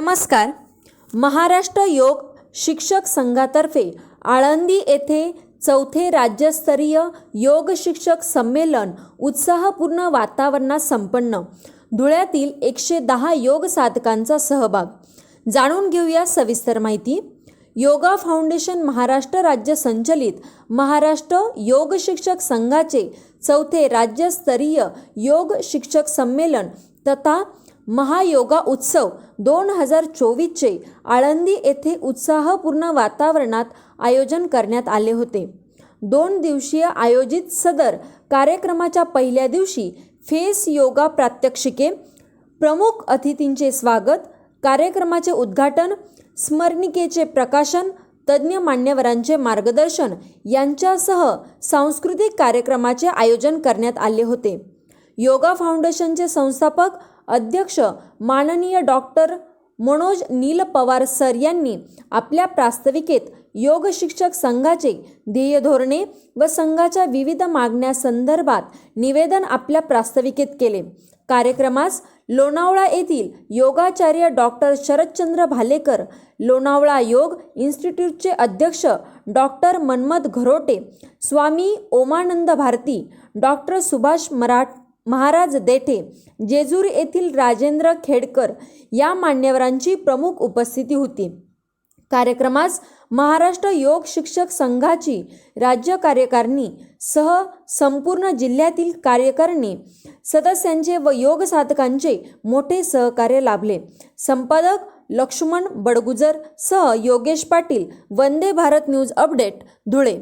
नमस्कार. महाराष्ट्र योग शिक्षक संघातर्फे आळंदी येथे चौथे राज्यस्तरीय योग शिक्षक संमेलन उत्साहपूर्ण वातावरणात संपन्न. धुळ्यातील एकशे दहा योग साधकांचा सहभाग. जाणून घेऊया सविस्तर माहिती. योगा फाउंडेशन महाराष्ट्र राज्य संचलित महाराष्ट्र योग शिक्षक संघाचे चौथे राज्यस्तरीय योग शिक्षक संमेलन तथा महायोगा उत्सव दोन हजार चोवीसचे आळंदी येथे उत्साहपूर्ण वातावरणात आयोजन करण्यात आले होते. दोन दिवसीय आयोजित सदर कार्यक्रमाच्या पहिल्या दिवशी फेस योगा प्रात्यक्षिके प्रमुख अतिथींचे स्वागत कार्यक्रमाचे उद्घाटन स्मरणिकेचे प्रकाशन तज्ज्ञ मान्यवरांचे मार्गदर्शन यांच्यासह सांस्कृतिक कार्यक्रमाचे आयोजन करण्यात आले होते. योगा फाउंडेशनचे संस्थापक अध्यक्ष माननीय डॉक्टर मनोज नील पवार सर यांनी आपल्या प्रास्ताविकेत योग शिक्षक संघाचे ध्येय धोरणे व संघाच्या विविध मागण्यासंदर्भात निवेदन आपल्या प्रास्ताविकेत केले. कार्यक्रमास लोणावळा येथील योगाचार्य डॉक्टर शरदचंद्र भालेकर लोणावळा योग इन्स्टिट्यूटचे अध्यक्ष डॉक्टर मन्मथ घरोटे स्वामी ओमानंद भारती डॉक्टर सुभाष मराठ महाराज देठे जेजूर येथील राजेंद्र खेडकर या मान्यवरांची प्रमुख उपस्थिती होती. कार्यक्रमास महाराष्ट्र योग शिक्षक संघाची राज्य कार्यकारिणी सह संपूर्ण जिल्ह्यातील कार्यकारिणी सदस्यांचे व योग साधकांचे मोठे सहकार्य लाभले. संपादक लक्ष्मण बडगुजर सह योगेश पाटील वंदे भारत न्यूज अपडेट धुळे.